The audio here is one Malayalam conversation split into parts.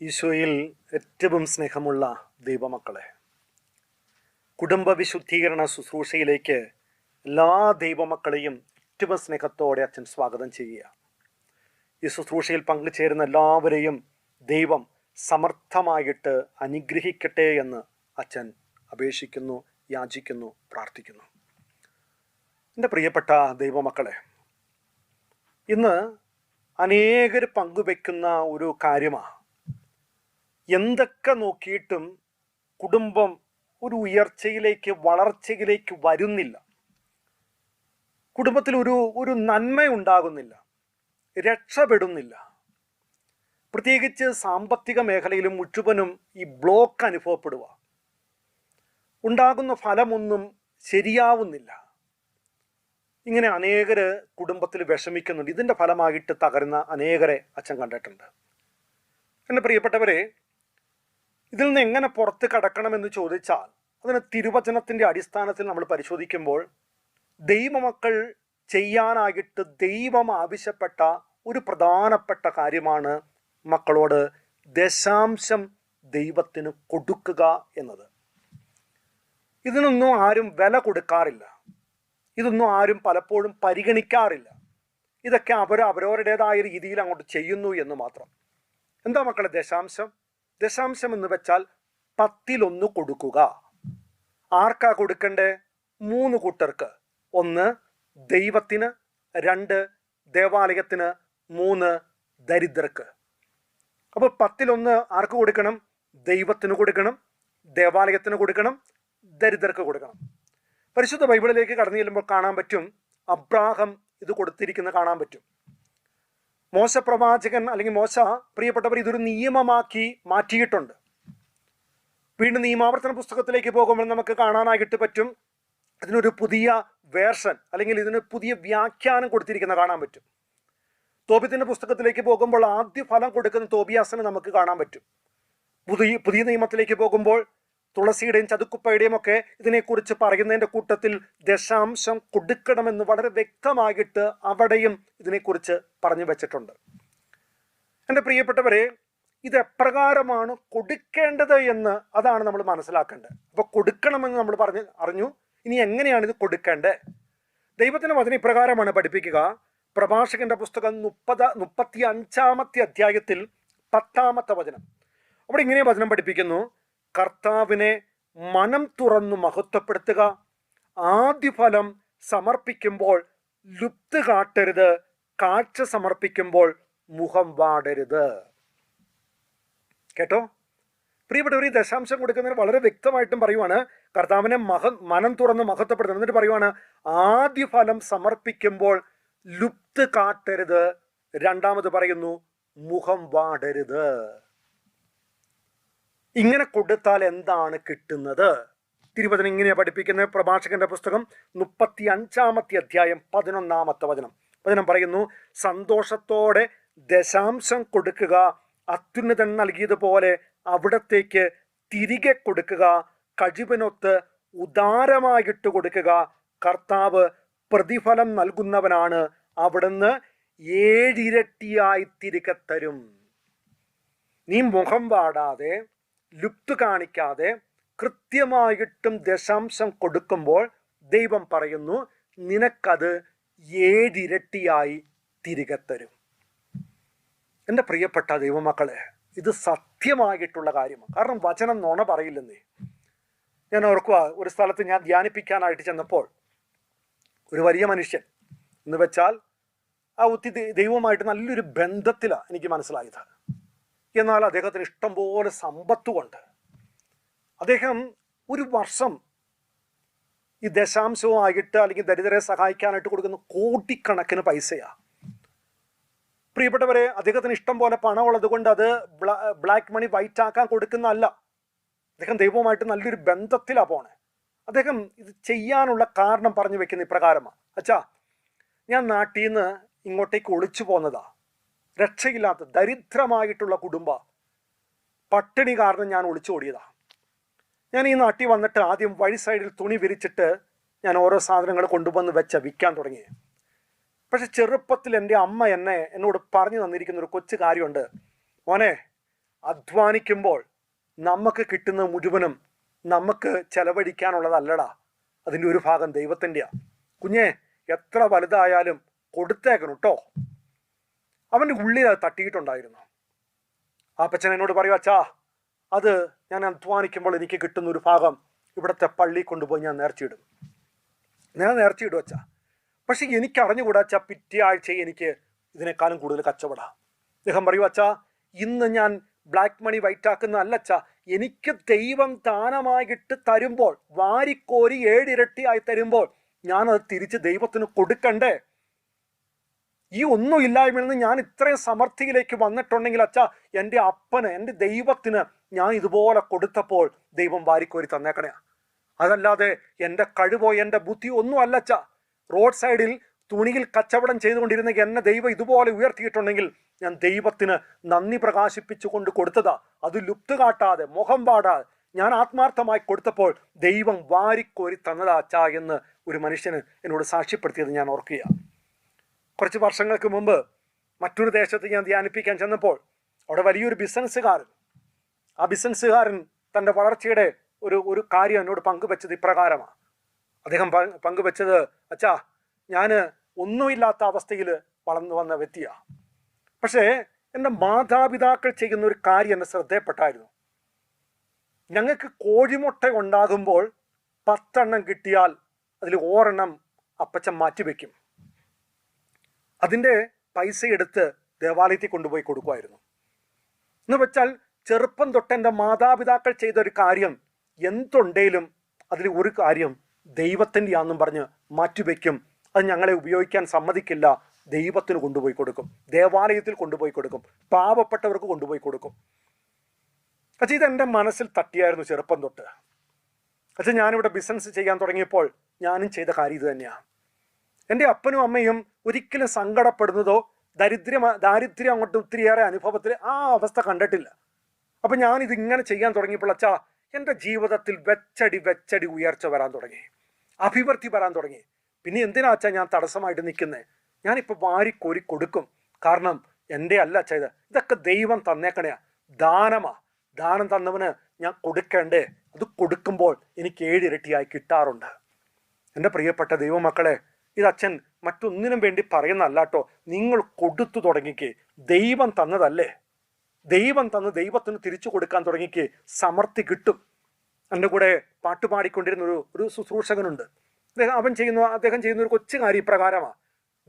ഈശോയിൽ ഏറ്റവും സ്നേഹമുള്ള ദൈവമക്കളെ കുടുംബ വിശുദ്ധീകരണ ശുശ്രൂഷയിലേക്ക് എല്ലാ ദൈവമക്കളെയും ഏറ്റവും സ്നേഹത്തോടെ അച്ഛൻ സ്വാഗതം ചെയ്യുക. ഈ ശുശ്രൂഷയിൽ പങ്കുചേരുന്ന എല്ലാവരെയും ദൈവം സമർത്ഥമായിട്ട് അനുഗ്രഹിക്കട്ടെ എന്ന് അച്ഛൻ അപേക്ഷിക്കുന്നു. യാചിക്കുന്നു പ്രാർത്ഥിക്കുന്നു. എന്റെ പ്രിയപ്പെട്ട ദൈവമക്കളെ ഇന്ന് അനേകർ പങ്കുവെക്കുന്ന ഒരു കാര്യമാണ് എന്തൊക്കെ നോക്കിയിട്ടും കുടുംബം ഒരു ഉയർച്ചയിലേക്ക് വളർച്ചയിലേക്ക് വരുന്നില്ല. കുടുംബത്തിൽ ഒരു ഒരു നന്മ ഉണ്ടാകുന്നില്ല. രക്ഷപ്പെടുന്നില്ല. പ്രത്യേകിച്ച് സാമ്പത്തിക മേഖലയിലും മുഴുവനും ഈ ബ്ലോക്ക് അനുഭവപ്പെടുക ഉണ്ടാകുന്ന ഫലമൊന്നും ശരിയാവുന്നില്ല. ഇങ്ങനെ അനേകര് കുടുംബത്തിൽ വിഷമിക്കുന്നുണ്ട്. ഇതിന്റെ ഫലമായിട്ട് തകരുന്ന അനേകരെ അച്ഛൻ കണ്ടിട്ടുണ്ട്. എന്റെ പ്രിയപ്പെട്ടവരെ ഇതിൽ നിന്ന് എങ്ങനെ പുറത്ത് കടക്കണമെന്ന് ചോദിച്ചാൽ അതിന് തിരുവചനത്തിന്റെ അടിസ്ഥാനത്തിൽ നമ്മൾ പരിശോധിക്കുമ്പോൾ ദൈവമക്കൾ ചെയ്യാനായിട്ട് ദൈവം ആവശ്യപ്പെട്ട ഒരു പ്രധാനപ്പെട്ട കാര്യമാണ് മക്കളോട് ദശാംശം ദൈവത്തിന് കൊടുക്കുക എന്നത്. ഇതിനൊന്നും ആരും വില കൊടുക്കാറില്ല. ഇതൊന്നും ആരും പലപ്പോഴും പരിഗണിക്കാറില്ല. ഇതൊക്കെ അവർ അവരവരുടേതായ രീതിയിൽ അങ്ങോട്ട് ചെയ്യുന്നു എന്ന് മാത്രം. എന്താ മക്കളെ ദശാംശം? ദശാംശം എന്ന് വെച്ചാൽ പത്തിലൊന്ന് കൊടുക്കുക. ആർക്കാ കൊടുക്കണ്ടേ? മൂന്ന് കൂട്ടർക്ക്. ഒന്ന് ദൈവത്തിന് രണ്ട് ദേവാലയത്തിന് മൂന്ന് ദരിദ്രർക്ക്. അപ്പോൾ പത്തിലൊന്ന് ആർക്ക് കൊടുക്കണം? ദൈവത്തിന് കൊടുക്കണം ദേവാലയത്തിന് കൊടുക്കണം ദരിദ്രർക്ക് കൊടുക്കണം. പരിശുദ്ധ ബൈബിളിലേക്ക് കടന്നു ചെല്ലുമ്പോൾ കാണാൻ പറ്റും അബ്രാഹം ഇത് കൊടുത്തിരിക്കുന്ന കാണാൻ പറ്റും. മോശ പ്രവാചകൻ അല്ലെങ്കിൽ മോശ പ്രിയപ്പെട്ടവർ ഇതൊരു നിയമമാക്കി മാറ്റിയിട്ടുണ്ട്. വീണ്ടും നിയമാവർത്തന പുസ്തകത്തിലേക്ക് പോകുമ്പോൾ നമുക്ക് കാണാനായിട്ട് പറ്റും ഇതിനൊരു പുതിയ വേർഷൻ അല്ലെങ്കിൽ ഇതിന് പുതിയ വ്യാഖ്യാനം കൊടുത്തിരിക്കുന്ന കാണാൻ പറ്റും. തോബിത്തിന്റെ പുസ്തകത്തിലേക്ക് പോകുമ്പോൾ ആദ്യ ഫലം കൊടുക്കുന്ന തോബിയാസനെ നമുക്ക് കാണാൻ പറ്റും. പുതിയ പുതിയ നിയമത്തിലേക്ക് പോകുമ്പോൾ തുളസിയുടെയും ചതുക്കുപ്പയുടെയും ഒക്കെ ഇതിനെക്കുറിച്ച് പറയുന്നതിന്റെ കൂട്ടത്തിൽ ദശാംശം കൊടുക്കണമെന്ന് വളരെ വ്യക്തമായിട്ട് അവിടെയും ഇതിനെക്കുറിച്ച് പറഞ്ഞു വെച്ചിട്ടുണ്ട്. എന്റെ പ്രിയപ്പെട്ടവരെ ഇത് എപ്രകാരമാണ് കൊടുക്കേണ്ടത് എന്ന് അതാണ് നമ്മൾ മനസ്സിലാക്കേണ്ടത്. അപ്പോൾ കൊടുക്കണമെന്ന് നമ്മൾ പറഞ്ഞ് അറിഞ്ഞു. ഇനി എങ്ങനെയാണ് ഇത് കൊടുക്കേണ്ടത്? ദൈവത്തിന്റെ വചനം ഇപ്രകാരമാണ് പഠിപ്പിക്കുക. പ്രഭാഷകന്റെ പുസ്തകം മുപ്പത് മുപ്പത്തി അഞ്ചാമത്തെ അധ്യായത്തിൽ പത്താമത്തെ വചനം. അവിടെ ഇങ്ങനെ വചനം പഠിപ്പിക്കുന്നു. കർത്താവിനെ മനം തുറന്നു മഹത്വപ്പെടുത്തുക. ആദ്യ ഫലം സമർപ്പിക്കുമ്പോൾ ലുപ്ത് കാട്ടരുത് കാഴ്ച സമർപ്പിക്കുമ്പോൾ മുഖം വാടരുത്. കേട്ടോ? പ്രിയപ്പെട്ടവർ ഈ ദശാംശം കൊടുക്കുന്നതിന് വളരെ വ്യക്തമായിട്ടും പറയുവാണ് കർത്താവിനെ മഹ മനം തുറന്ന് മഹത്വപ്പെടുത്തുന്നത് എന്നിട്ട് പറയുവാണ് ആദ്യ ഫലം സമർപ്പിക്കുമ്പോൾ ലുപ്ത് കാട്ടരുത്. രണ്ടാമത് പറയുന്നു മുഖം വാടരുത്. ഇങ്ങനെ കൊടുത്താൽ എന്താണ് കിട്ടുന്നത്? തിരുവചനം ഇങ്ങനെയാണ് പഠിപ്പിക്കുന്നത്. പ്രഭാഷകന്റെ പുസ്തകം മുപ്പത്തി അഞ്ചാമത്തെ അധ്യായം പതിനൊന്നാമത്തെ വചനം. വചനം പറയുന്നു സന്തോഷത്തോടെ ദശാംശം കൊടുക്കുക അത്യുന്നതൻ നൽകിയതുപോലെ അവിടത്തേക്ക് തിരികെ കൊടുക്കുക കഴിവിനൊത്ത് ഉദാരമായിട്ട് കൊടുക്കുക കർത്താവ് പ്രതിഫലം നൽകുന്നവനാണ് അവിടുന്ന് ഏഴിരട്ടിയായി തിരികെ തരും. നീ മുഖം വാടാതെ ലുപ്ത് കാണിക്കാതെ കൃത്യമായിട്ടും ദശാംശം കൊടുക്കുമ്പോൾ ദൈവം പറയുന്നു നിനക്കത് ഏഴിരട്ടിയായി തിരികെ തരും. എന്റെ പ്രിയപ്പെട്ട ദൈവമക്കളെ ഇത് സത്യമായിട്ടുള്ള കാര്യമാണ്. കാരണം വചനം നുണ പറയില്ലെന്നേ. ഞാൻ ഓർക്കുക ഒരു സ്ഥലത്ത് ഞാൻ ധ്യാനിപ്പിക്കാനായിട്ട് ചെന്നപ്പോൾ ഒരു വലിയ മനുഷ്യൻ എന്ന് വെച്ചാൽ ആ ഒത്തി ദൈവമായിട്ട് നല്ലൊരു ബന്ധത്തിലാണ് എനിക്ക് മനസ്സിലായത്. എന്നാൽ അദ്ദേഹത്തിന് ഇഷ്ടംപോലെ സമ്പത്തുകൊണ്ട് അദ്ദേഹം ഒരു വർഷം ഈ ദശാംശവുമായിട്ട് അല്ലെങ്കിൽ ദരിദ്രരെ സഹായിക്കാനായിട്ട് കൊടുക്കുന്ന കോടിക്കണക്കിന് പൈസയാണ് പ്രിയപ്പെട്ടവരെ അദ്ദേഹത്തിന് ഇഷ്ടം പോലെ പണമുള്ളത് കൊണ്ട് അത് ബ്ലാക്ക് മണി വൈറ്റ് ആക്കാൻ കൊടുക്കുന്നതല്ല. അദ്ദേഹം ദൈവവുമായിട്ട് നല്ലൊരു ബന്ധത്തിലാണ് പോണേ. അദ്ദേഹം ഇത് ചെയ്യാനുള്ള കാരണം പറഞ്ഞു വെക്കുന്ന ഇപ്രകാരമാണ്. അച്ഛാ ഞാൻ നാട്ടിൽ നിന്ന് ഇങ്ങോട്ടേക്ക് ഒളിച്ചു പോന്നതാ. രക്ഷയില്ലാത്ത ദരിദ്രമായിട്ടുള്ള കുടുംബ പട്ടിണി കാരണം ഞാൻ ഒളിച്ചോടിയതാ ഞാൻ ഈ നാട്ടിൽ വന്നിട്ട് ആദ്യം വഴി സൈഡിൽ തുണി വിരിച്ചിട്ട് ഞാൻ ഓരോ സാധനങ്ങൾ കൊണ്ടുവന്ന് വെച്ച വിൽക്കാൻ തുടങ്ങി. പക്ഷെ ചെറുപ്പത്തിൽ എന്റെ അമ്മ എന്നെ എന്നോട് പറഞ്ഞു തന്നിരിക്കുന്ന ഒരു കൊച്ചു കാര്യമുണ്ട്. മോനെ അധ്വാനിക്കുമ്പോൾ നമുക്ക് കിട്ടുന്ന മുഴുവനും നമുക്ക് ചെലവഴിക്കാനുള്ളതല്ലടാ. അതിന്റെ ഒരു ഭാഗം ദൈവത്തിന്റെയാണ് കുഞ്ഞേ എത്ര വലുതായാലും കൊടുത്തേക്കണം കേട്ടോ അവന്റെ ഉള്ളിൽ അത് തട്ടിയിട്ടുണ്ടായിരുന്നു. അപ്പച്ചൻ എന്നോട് പറയൂ അച്ഛാ അത് ഞാൻ അധ്വാനിക്കുമ്പോൾ എനിക്ക് കിട്ടുന്ന ഒരു ഭാഗം ഇവിടുത്തെ പള്ളി കൊണ്ടുപോയി ഞാൻ നേർച്ചയിടും. ഞാൻ നേർച്ചയിടും അച്ഛാ. പക്ഷെ എനിക്ക് അറിഞ്ഞുകൂടാ അച്ഛാ പിറ്റേ ആഴ്ച എനിക്ക് ഇതിനേക്കാളും കൂടുതൽ കച്ചവടാ. അദ്ദേഹം പറയൂ അച്ഛാ ഇന്ന് ഞാൻ ബ്ലാക്ക് മണി വൈറ്റ് ആക്കുന്ന അല്ല എനിക്ക് ദൈവം ദാനമായിട്ട് തരുമ്പോൾ വാരിക്കോരി ഏഴിരട്ടിയായി തരുമ്പോൾ ഞാനത് തിരിച്ച് ദൈവത്തിന് കൊടുക്കണ്ടേ? ഈ ഒന്നും ഇല്ലായ്മയിൽ നിന്ന് ഞാൻ ഇത്രയും സമൃദ്ധിയിലേക്ക് വന്നിട്ടുണ്ടെങ്കിൽ അച്ഛാ എന്റെ അപ്പന് എന്റെ ദൈവത്തിന് ഞാൻ ഇതുപോലെ കൊടുത്തപ്പോൾ ദൈവം വാരിക്കോരി തന്നേക്കണേ. അതല്ലാതെ എന്റെ കഴിവോ എന്റെ ബുദ്ധി ഒന്നും അല്ല അച്ഛാ. റോഡ് സൈഡിൽ തുണിയിൽ കച്ചവടം ചെയ്തുകൊണ്ടിരുന്ന എന്നെ ദൈവം ഇതുപോലെ ഉയർത്തിയിട്ടുണ്ടെങ്കിൽ ഞാൻ ദൈവത്തിന് നന്ദി പ്രകാശിപ്പിച്ചു കൊണ്ട് കൊടുത്തതാ. അത് ലുപ്ത് കാട്ടാതെ മുഖം പാടാതെ ഞാൻ ആത്മാർത്ഥമായി കൊടുത്തപ്പോൾ ദൈവം വാരിക്കോരി തന്നതാ അച്ഛാ എന്ന് ഒരു മനുഷ്യന് എന്നോട് സാക്ഷ്യപ്പെടുത്തിയത് ഞാൻ ഓർക്കുക കുറച്ച് വർഷങ്ങൾക്ക് മുമ്പ് മറ്റൊരു ദേശത്ത് ഞാൻ ധ്യാനിപ്പിക്കാൻ ചെന്നപ്പോൾ അവിടെ വലിയൊരു ബിസിനസ്സുകാരൻ ആ ബിസിനസ്സുകാരൻ തന്റെ വളർച്ചയുടെ ഒരു ഒരു കാര്യം എന്നോട് പങ്കുവെച്ചത് ഇപ്രകാരമാണ്. അദ്ദേഹം പങ്കുവെച്ചത് അച്ഛാ ഞാൻ ഒന്നുമില്ലാത്ത അവസ്ഥയിൽ വളർന്നു വന്ന വ്യക്തിയാണ് പക്ഷേ എന്റെ മാതാപിതാക്കൾ ചെയ്യുന്ന ഒരു കാര്യം എന്നെ ശ്രദ്ധയപ്പെട്ടായിരുന്നു. ഞങ്ങൾക്ക് കോഴിമുട്ട ഉണ്ടാകുമ്പോൾ പത്തെണ്ണം കിട്ടിയാൽ അതിൽ ഓരെണ്ണം അപ്പച്ചൻ മാറ്റിവെക്കും. അതിന്റെ പൈസ എടുത്ത് ദേവാലയത്തിൽ കൊണ്ടുപോയി കൊടുക്കുമായിരുന്നു. എന്ന് വെച്ചാൽ ചെറുപ്പം തൊട്ട് എന്റെ മാതാപിതാക്കൾ ചെയ്ത ഒരു കാര്യം എന്തുണ്ടെങ്കിലും അതിൽ ഒരു കാര്യം ദൈവത്തിന്റെ ആണെന്നും പറഞ്ഞ് മാറ്റിവെക്കും. അത് ഞങ്ങളെ ഉപയോഗിക്കാൻ സമ്മതിക്കില്ല. ദൈവത്തിന് കൊണ്ടുപോയി കൊടുക്കും. ദേവാലയത്തിൽ കൊണ്ടുപോയി കൊടുക്കും. പാവപ്പെട്ടവർക്ക് കൊണ്ടുപോയി കൊടുക്കും. പക്ഷേ ഇതെന്റെ മനസ്സിൽ തട്ടിയായിരുന്നു ചെറുപ്പം തൊട്ട്. പക്ഷേ ഞാനിവിടെ ബിസിനസ് ചെയ്യാൻ തുടങ്ങിയപ്പോൾ ഞാനും ചെയ്ത കാര്യം ഇത് തന്നെയാണ് എന്റെ അപ്പനും അമ്മയും ഒരിക്കലും സങ്കടപ്പെടുന്നതോ ദരിദ്രം ദാരിദ്ര്യം അങ്ങോട്ട് ഒത്തിരിയേറെ അനുഭവത്തിൽ ആ അവസ്ഥ കണ്ടിട്ടില്ല. അപ്പം ഞാൻ ഇതിങ്ങനെ ചെയ്യാൻ തുടങ്ങിയപ്പോൾ അച്ഛാ എന്റെ ജീവിതത്തിൽ വെച്ചടി വെച്ചടി ഉയർച്ച വരാൻ തുടങ്ങി. അഭിവൃദ്ധി വരാൻ തുടങ്ങി. പിന്നെ എന്തിനാ അച്ഛാ ഞാൻ തടസ്സമായിട്ട് നിൽക്കുന്നത് ഞാനിപ്പോൾ വാരിക്കോരി കൊടുക്കും. കാരണം എന്റെ അല്ല അച്ഛാ ഇത്. ഇതൊക്കെ ദൈവം തന്നേക്കണയാ. ദാനമാ. ദാനം തന്നവന് ഞാൻ കൊടുക്കേണ്ടേ. അത് കൊടുക്കുമ്പോൾ എനിക്ക് ഏഴിരട്ടിയായി കിട്ടാറുണ്ട്. എന്റെ പ്രിയപ്പെട്ട ദൈവമക്കളെ ഇത് അച്ഛൻ മറ്റൊന്നിനും വേണ്ടി പറയുന്നതല്ല കേട്ടോ. നിങ്ങൾ കൊടുത്തു തുടങ്ങിക്ക്. ദൈവം തന്നതല്ലേ? ദൈവം തന്ന് ദൈവത്തിന് തിരിച്ചു കൊടുക്കാൻ തുടങ്ങിക്ക്. സമർത്ഥി കിട്ടും. എന്റെ കൂടെ പാട്ട് പാടിക്കൊണ്ടിരുന്ന ഒരു ഒരു ശുശ്രൂഷകനുണ്ട്. അദ്ദേഹം അവൻ ചെയ്യുന്ന അദ്ദേഹം ചെയ്യുന്ന ഒരു കൊച്ചു കാര്യം ഇപ്രകാരമാണ്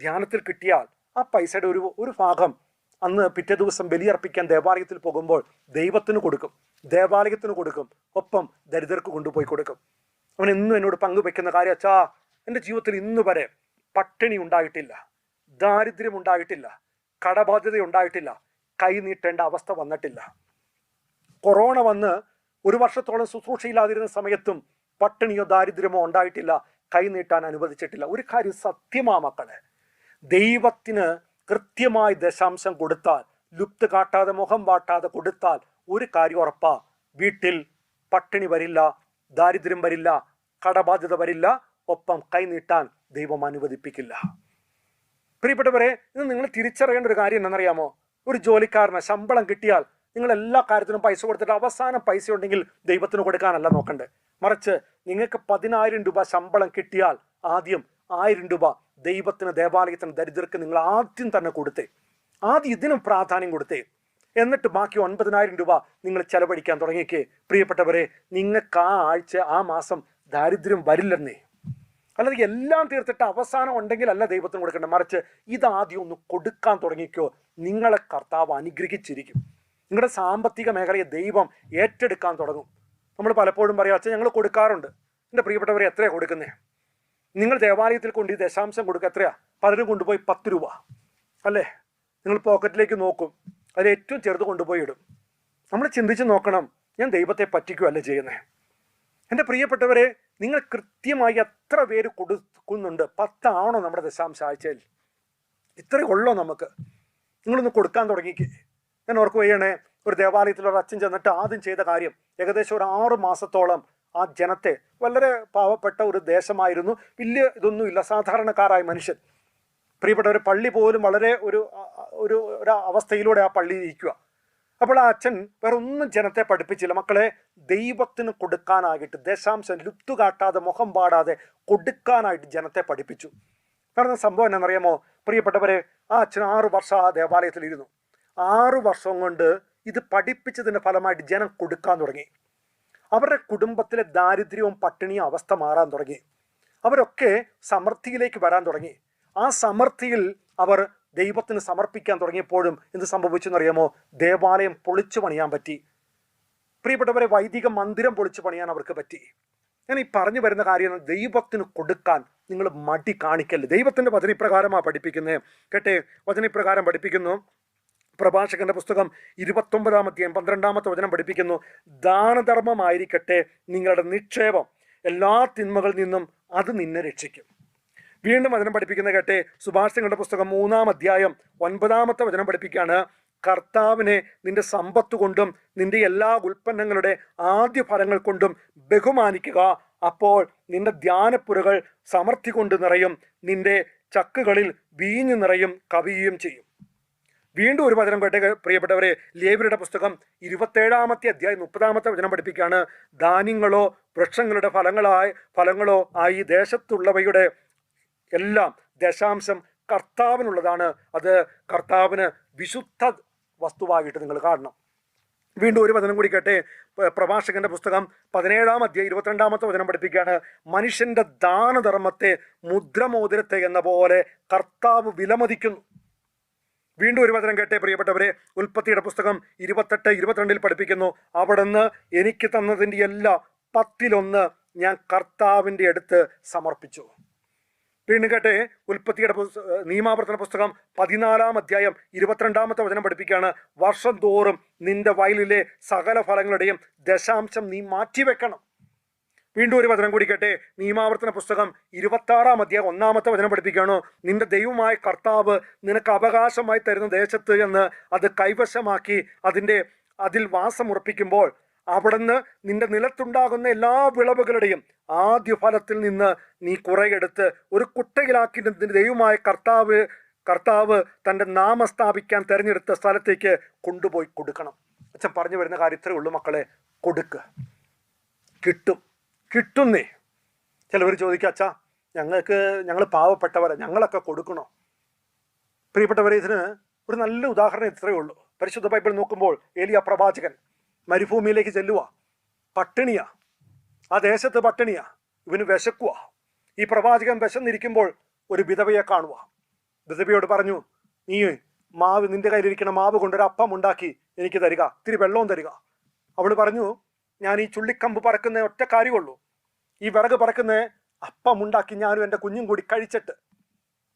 ധ്യാനത്തിൽ കിട്ടിയാൽ ആ പൈസയുടെ ഒരു ഒരു ഭാഗം അന്ന് പിറ്റേ ദിവസം ബലിയർപ്പിക്കാൻ ദേവാലയത്തിൽ പോകുമ്പോൾ ദൈവത്തിന് കൊടുക്കും. ദേവാലയത്തിന് കൊടുക്കും. ഒപ്പം ദരിദ്രർക്ക് കൊണ്ടുപോയി കൊടുക്കും. അവൻ എന്നും എന്നോട് പങ്കുവെക്കുന്ന കാര്യം അച്ഛാ എന്റെ ജീവിതത്തിൽ ഇന്ന് വരെ പട്ടിണി ഉണ്ടായിട്ടില്ല ദാരിദ്ര്യം ഉണ്ടായിട്ടില്ല കടബാധ്യത ഉണ്ടായിട്ടില്ല കൈനീട്ടേണ്ട അവസ്ഥ വന്നിട്ടില്ല. കൊറോണ വന്ന് ഒരു വർഷത്തോളം ശുശ്രൂഷയില്ലാതിരുന്ന സമയത്തും പട്ടിണിയോ ദാരിദ്ര്യമോ ഉണ്ടായിട്ടില്ല കൈനീട്ടാൻ അനുവദിച്ചിട്ടില്ല. ഒരു കാര്യം സത്യമാ മക്കളെ ദൈവത്തിന് കൃത്യമായി ദശാംശം കൊടുത്താൽ ലുപ്ത് കാട്ടാതെ മുഖം വാട്ടാതെ കൊടുത്താൽ ഒരു കാര്യം ഉറപ്പാ വീട്ടിൽ പട്ടിണി വരില്ല ദാരിദ്ര്യം വരില്ല കടബാധ്യത വരില്ല ഒപ്പം കൈനീട്ടാൻ ദൈവം അനുവദിപ്പിക്കില്ല. പ്രിയപ്പെട്ടവരെ ഇത് നിങ്ങൾ തിരിച്ചറിയേണ്ട ഒരു കാര്യം എന്നറിയാമോ ഒരു ജോലിക്കാരന് ശമ്പളം കിട്ടിയാൽ നിങ്ങൾ എല്ലാ കാര്യത്തിനും പൈസ കൊടുത്തിട്ട് അവസാനം പൈസ ഉണ്ടെങ്കിൽ ദൈവത്തിന് കൊടുക്കാനല്ല നോക്കണ്ടേ. മറിച്ച് നിങ്ങൾക്ക് പതിനായിരം രൂപ ശമ്പളം കിട്ടിയാൽ ആദ്യം ആയിരം രൂപ ദൈവത്തിന് ദേവാലയത്തിന് ദരിദ്രർക്ക് നിങ്ങൾ ആദ്യം തന്നെ കൊടുത്തേ. ആദ്യം ഇതിനും പ്രാധാന്യം കൊടുത്തേ. എന്നിട്ട് ബാക്കി ഒൻപതിനായിരം രൂപ നിങ്ങൾ ചെലവഴിക്കാൻ തുടങ്ങിക്കേ പ്രിയപ്പെട്ടവരെ നിങ്ങൾക്ക് ആ ആഴ്ച ആ മാസം ദാരിദ്ര്യം വരില്ലെന്നേ. അല്ലാതെ എല്ലാം തീർത്തിട്ട് അവസാനം ഉണ്ടെങ്കിൽ അല്ല ദൈവത്തിന് കൊടുക്കേണ്ടത്. മറിച്ച് ഇതാദ്യം ഒന്ന് കൊടുക്കാൻ തുടങ്ങിക്കോ. നിങ്ങളെ കർത്താവ് അനുഗ്രഹിച്ചിരിക്കും. നിങ്ങളുടെ സാമ്പത്തിക മേഖലയെ ദൈവം ഏറ്റെടുക്കാൻ തുടങ്ങും. നമ്മൾ പലപ്പോഴും പറയാം അച്ഛൻ ഞങ്ങൾ കൊടുക്കാറുണ്ട്. എന്റെ പ്രിയപ്പെട്ടവരെ എത്രയാണ് കൊടുക്കുന്നത് നിങ്ങൾ ദേവാലയത്തിൽ കൊണ്ട് ഈ ദശാംശം കൊടുക്കുക എത്രയാ? പലരും കൊണ്ടുപോയി പത്ത് രൂപ. അല്ലേ? നിങ്ങൾ പോക്കറ്റിലേക്ക് നോക്കും അതിൽ ഏറ്റവും ചെറുത് കൊണ്ടുപോയി ഇടും. നമ്മൾ ചിന്തിച്ച് നോക്കണം ഞാൻ ദൈവത്തെ പറ്റിക്കുകയല്ല ചെയ്യുന്നത് എന്റെ പ്രിയപ്പെട്ടവരെ നിങ്ങൾ കൃത്യമായി എത്ര പേര് കൊടുക്കുന്നുണ്ട്? പത്താണോ നമ്മുടെ ദശാംശ ആഴ്ചയിൽ ഇത്രയേ ഉള്ളോ നമുക്ക്? നിങ്ങളൊന്ന് കൊടുക്കാൻ തുടങ്ങിക്കേ. ഞാൻ ഓർക്കുകയാണേ ഒരു ദേവാലയത്തിൽ ഒരു അച്ഛൻ ചെന്നിട്ട് ആദ്യം ചെയ്ത കാര്യം ഏകദേശം ഒരു ആറ് മാസത്തോളം ആ ജനത്തെ വളരെ പാവപ്പെട്ട ഒരു ദേശമായിരുന്നു. വലിയ ഇതൊന്നുമില്ല സാധാരണക്കാരായ മനുഷ്യൻ. പ്രിയപ്പെട്ട ഒരു പള്ളി പോലും വളരെ ഒരു ഒരു അവസ്ഥയിലൂടെ ആ പള്ളി ഇരിക്കുക അപ്പോൾ ആ അച്ഛൻ വേറെ ഒന്നും ജനത്തെ പഠിപ്പിച്ചില്ല. മക്കളെ ദൈവത്തിന് കൊടുക്കാനായിട്ട് ദശാംശം ലുപ്തു കാട്ടാതെ മുഖം പാടാതെ കൊടുക്കാനായിട്ട് ജനത്തെ പഠിപ്പിച്ചു. നടന്ന സംഭവം എന്നറിയാമോ പ്രിയപ്പെട്ടവരെ ആ അച്ഛൻ ആറു വർഷം ആ ദേവാലയത്തിൽ ഇരുന്നു. ആറു വർഷം കൊണ്ട് ഇത് പഠിപ്പിച്ചതിന്റെ ഫലമായിട്ട് ജനം കൊടുക്കാൻ തുടങ്ങി. അവരുടെ കുടുംബത്തിലെ ദാരിദ്ര്യവും പട്ടിണിയും അവസ്ഥ മാറാൻ തുടങ്ങി. അവരൊക്കെ സമൃദ്ധിയിലേക്ക് വരാൻ തുടങ്ങി. ആ സമൃദ്ധിയിൽ അവർ ദൈവത്തിന് സമർപ്പിക്കാൻ തുടങ്ങിയപ്പോഴും എന്ത് സംഭവിച്ചു എന്നറിയാമോ? ദേവാലയം പൊളിച്ചു പണിയാൻ പറ്റി. പ്രിയപ്പെട്ടവരെ വൈദിക മന്ദിരം പൊളിച്ചു പണിയാൻ അവർക്ക് പറ്റി. ഞാൻ ഈ പറഞ്ഞു വരുന്ന കാര്യം ദൈവത്തിന് കൊടുക്കാൻ നിങ്ങൾ മടി കാണിക്കല്ലേ. ദൈവത്തിന്റെ വചനപ്രകാരമാണ് പഠിപ്പിക്കുന്നത് കേട്ടെ വചനപ്രകാരം പഠിപ്പിക്കുന്നു. പ്രഭാഷകന്റെ പുസ്തകം ഇരുപത്തൊമ്പതാമത്തെയും പന്ത്രണ്ടാമത്തെ വചനം പഠിപ്പിക്കുന്നു. ദാനധർമ്മമായിരിക്കട്ടെ നിങ്ങളുടെ നിക്ഷേപം. എല്ലാ തിന്മകളിൽ നിന്നും അത് നിന്നെ രക്ഷിക്കും. വീണ്ടും വചനം പഠിപ്പിക്കുന്ന കേട്ടെ സുഭാഷിതങ്ങളുടെ പുസ്തകം മൂന്നാം അധ്യായം ഒൻപതാമത്തെ വചനം പഠിപ്പിക്കുകയാണ്. കർത്താവിനെ നിന്റെ സമ്പത്ത് കൊണ്ടും നിന്റെ എല്ലാ ഉൽപ്പന്നങ്ങളുടെ ആദ്യ ഫലങ്ങൾ കൊണ്ടും ബഹുമാനിക്കുക. അപ്പോൾ നിന്റെ ധ്യാനപ്പുരകൾ സമർത്ഥി കൊണ്ട് നിറയും നിന്റെ ചക്കുകളിൽ വീഞ്ഞു നിറയും കവിയുകയും ചെയ്യും. വീണ്ടും ഒരു വചനം കേട്ടെ പ്രിയപ്പെട്ടവരെ ലേബിയുടെ പുസ്തകം ഇരുപത്തേഴാമത്തെ അധ്യായം മുപ്പതാമത്തെ വചനം പഠിപ്പിക്കുകയാണ്. ധാന്യങ്ങളോ വൃക്ഷങ്ങളുടെ ഫലങ്ങളായ ഫലങ്ങളോ ആയി ദേശത്തുള്ളവയുടെ എല്ലാം ദശാംശം കർത്താവിനുള്ളതാണ്. അത് കർത്താവിന് വിശുദ്ധ വസ്തുവായിട്ട് നിങ്ങൾ കാണണം. വീണ്ടും ഒരു വചനം കൂടി കേട്ടെ. പ്രഭാഷകന്റെ പുസ്തകം പതിനേഴാം അധ്യായം ഇരുപത്തിരണ്ടാമത്തെ വചനം പഠിപ്പിക്കുകയാണ്. മനുഷ്യന്റെ ദാനധർമ്മത്തെ മുദ്രമോതിരത്തെ എന്ന പോലെ കർത്താവ് വിലമതിക്കുന്നു. വീണ്ടും ഒരു വചനം കേട്ടെ പ്രിയപ്പെട്ടവരെ. ഉൽപ്പത്തിയുടെ പുസ്തകം ഇരുപത്തെട്ട് ഇരുപത്തിരണ്ടിൽ പഠിപ്പിക്കുന്നു. അവിടുന്ന് എനിക്ക് തന്നതിന്റെ എല്ലാ പത്തിലൊന്ന് ഞാൻ കർത്താവിന്റെ അടുത്ത് സമർപ്പിച്ചു. വീണ്ടും ഉൽപ്പത്തിയുടെ നിയമാവർത്തന പുസ്തകം പതിനാലാം അധ്യായം ഇരുപത്തിരണ്ടാമത്തെ വചനം പഠിപ്പിക്കുകയാണ്. വർഷം തോറും നിന്റെ വയലിലെ സകല ഫലങ്ങളുടെയും ദശാംശം നീ മാറ്റിവെക്കണം. വീണ്ടും ഒരു വചനം കൂടി കേട്ടെ നിയമാവർത്തന പുസ്തകം ഇരുപത്തി ആറാം അധ്യായം ഒന്നാമത്തെ വചനം പഠിപ്പിക്കുകയാണോ. നിന്റെ ദൈവമായ കർത്താവ് നിനക്ക് അവകാശമായി തരുന്ന ദേശത്ത് എന്ന് അത് കൈവശമാക്കി അതിന്റെ അതിൽ വാസമുറപ്പിക്കുമ്പോൾ അവിടുന്ന് നിന്റെ നിലത്തുണ്ടാകുന്ന എല്ലാ വിളവുകളുടെയും ആദ്യ ഫലത്തിൽ നിന്ന് നീ കുറയെടുത്ത് ഒരു കുട്ടയിലാക്കി നിന്റെ ദൈവമായ കർത്താവ് കർത്താവ് തന്റെ നാമം സ്ഥാപിക്കാൻ തിരഞ്ഞെടുത്ത സ്ഥലത്തേക്ക് കൊണ്ടുപോയി കൊടുക്കണം. അച്ഛൻ പറഞ്ഞു വരുന്ന കാര്യം ഇത്രയേ ഉള്ളൂ മക്കളെ. കൊടുക്കുക കിട്ടും. കിട്ടുന്നേ. ചിലവർ ചോദിക്കുക അച്ഛാ ഞങ്ങൾക്ക് ഞങ്ങൾ പാവപ്പെട്ടവരെ ഞങ്ങളൊക്കെ കൊടുക്കണോ? പ്രിയപ്പെട്ടവരെ ഇതിന് ഒരു നല്ല ഉദാഹരണം ഇത്രയേ ഉള്ളൂ. പരിശുദ്ധ ബൈബിൾ നോക്കുമ്പോൾ ഏലിയ പ്രവാചകൻ മരുഭൂമിയിലേക്ക് ചെല്ലുക പട്ടിണിയാ. ആ ദേശത്ത് പട്ടിണിയാ. ഇവന് വിശക്കുക ഈ പ്രവാചകൻ വിശന്നിരിക്കുമ്പോൾ ഒരു വിധവയെ കാണുക വിധവയോട് പറഞ്ഞു നീ മാവ് നിന്റെ കയ്യിലിരിക്കുന്ന മാവ് കൊണ്ടൊരു അപ്പം ഉണ്ടാക്കി എനിക്ക് തരിക. ഇത്തിരി വെള്ളവും തരിക. അവൾ പറഞ്ഞു ഞാൻ ഈ ചുള്ളിക്കമ്പ് പറക്കുന്ന ഒറ്റ കാര്യമുള്ളൂ. ഈ വിറക് പറക്കുന്ന അപ്പം ഉണ്ടാക്കി ഞാനും എന്റെ കുഞ്ഞും കൂടി കഴിച്ചിട്ട്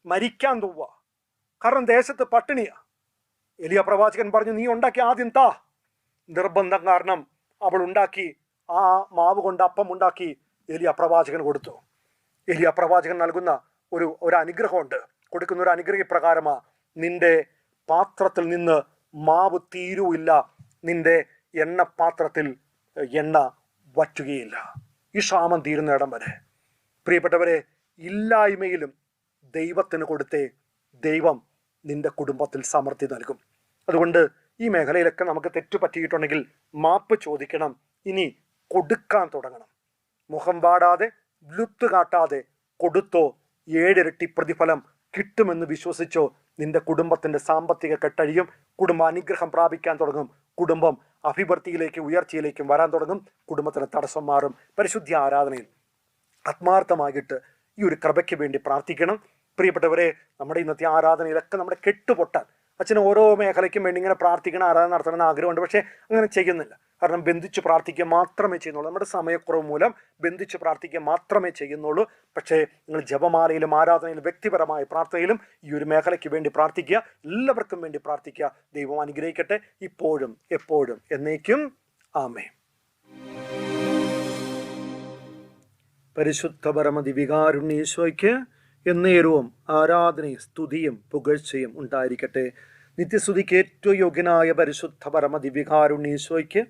മരിക്കാൻ തോവുക കാരണം ദേശത്ത് പട്ടിണിയാ. എലിയ പ്രവാചകൻ പറഞ്ഞു നീ ഉണ്ടാക്കി ആദ്യം താ. നിർബന്ധം കാരണം അവൾ ഉണ്ടാക്കി ആ മാവ് കൊണ്ട് അപ്പം ഉണ്ടാക്കി എലിയ പ്രവാചകൻ കൊടുത്തു. എലിയ പ്രവാചകൻ നൽകുന്ന ഒരു ഒരു അനുഗ്രഹമുണ്ട്. കൊടുക്കുന്ന ഒരു അനുഗ്രഹ പ്രകാരമാ നിന്റെ പാത്രത്തിൽ നിന്ന് മാവ് തീരുവില്ല. നിന്റെ എണ്ണ പാത്രത്തിൽ എണ്ണ വറ്റുകയില്ല. ഈ ക്ഷാമം തീരുന്ന ഇടം വരെ. പ്രിയപ്പെട്ടവരെ ഇല്ലായ്മയിലും ദൈവത്തിന് കൊടുത്തേ ദൈവം നിന്റെ കുടുംബത്തിൽ സമൃദ്ധി നൽകും. അതുകൊണ്ട് ഈ മേഖലയിലൊക്കെ നമുക്ക് തെറ്റു പറ്റിയിട്ടുണ്ടെങ്കിൽ മാപ്പ് ചോദിക്കണം. ഇനി കൊടുക്കാൻ തുടങ്ങണം. മുഖം പാടാതെ ലുപ്ത് കാട്ടാതെ കൊടുത്തോ? ഏഴിരട്ടി പ്രതിഫലം കിട്ടുമെന്ന് വിശ്വസിച്ചോ? നിന്റെ കുടുംബത്തിന്റെ സാമ്പത്തിക കെട്ടഴിയും കുടുംബ അനുഗ്രഹം പ്രാപിക്കാൻ തുടങ്ങും. കുടുംബം അഭിവൃദ്ധിയിലേക്കും ഉയർച്ചയിലേക്കും വരാൻ തുടങ്ങും. കുടുംബത്തിന് തടസ്സം മാറും. പരിശുദ്ധി ആരാധനയിൽ ആത്മാർത്ഥമായിട്ട് ഈ ഒരു കൃപയ്ക്ക് വേണ്ടി പ്രാർത്ഥിക്കണം. പ്രിയപ്പെട്ടവരെ നമ്മുടെ ഇന്നത്തെ ആരാധനയിലൊക്കെ നമ്മുടെ കെട്ടുപൊട്ടാൻ അച്ഛന് ഓരോ മേഖലയ്ക്കും വേണ്ടി ഇങ്ങനെ പ്രാർത്ഥിക്കണം ആരാധന നടത്തണം എന്ന് ആഗ്രഹമുണ്ട്. പക്ഷേ അങ്ങനെ ചെയ്യുന്നില്ല. കാരണം ബന്ധിച്ച് പ്രാർത്ഥിക്കുക മാത്രമേ ചെയ്യുന്നുള്ളൂ. നമ്മുടെ സമയക്കുറവ് മൂലം ബന്ധിച്ച് പ്രാർത്ഥിക്കുക മാത്രമേ ചെയ്യുന്നുള്ളൂ. പക്ഷേ നിങ്ങൾ ജപമാലയിലും ആരാധനയിലും വ്യക്തിപരമായ പ്രാർത്ഥനയിലും ഈ ഒരു മേഖലയ്ക്ക് വേണ്ടി പ്രാർത്ഥിക്കുക എല്ലാവർക്കും വേണ്ടി പ്രാർത്ഥിക്കുക. ദൈവം അനുഗ്രഹിക്കട്ടെ. ഇപ്പോഴും എപ്പോഴും എന്നേക്കും. ആമേ പരിശുദ്ധ പരമദിവികാരുണ്യേശോയ്ക്ക് എന്നേരവും ആരാധനയും സ്തുതിയും പുകഴ്ചയും ഉണ്ടായിരിക്കട്ടെ. നിത്യസ്തുതിക്ക് ഏറ്റവും യോഗ്യനായ പരിശുദ്ധ പരമദിവികാരുണ്യേശോയ്ക്ക്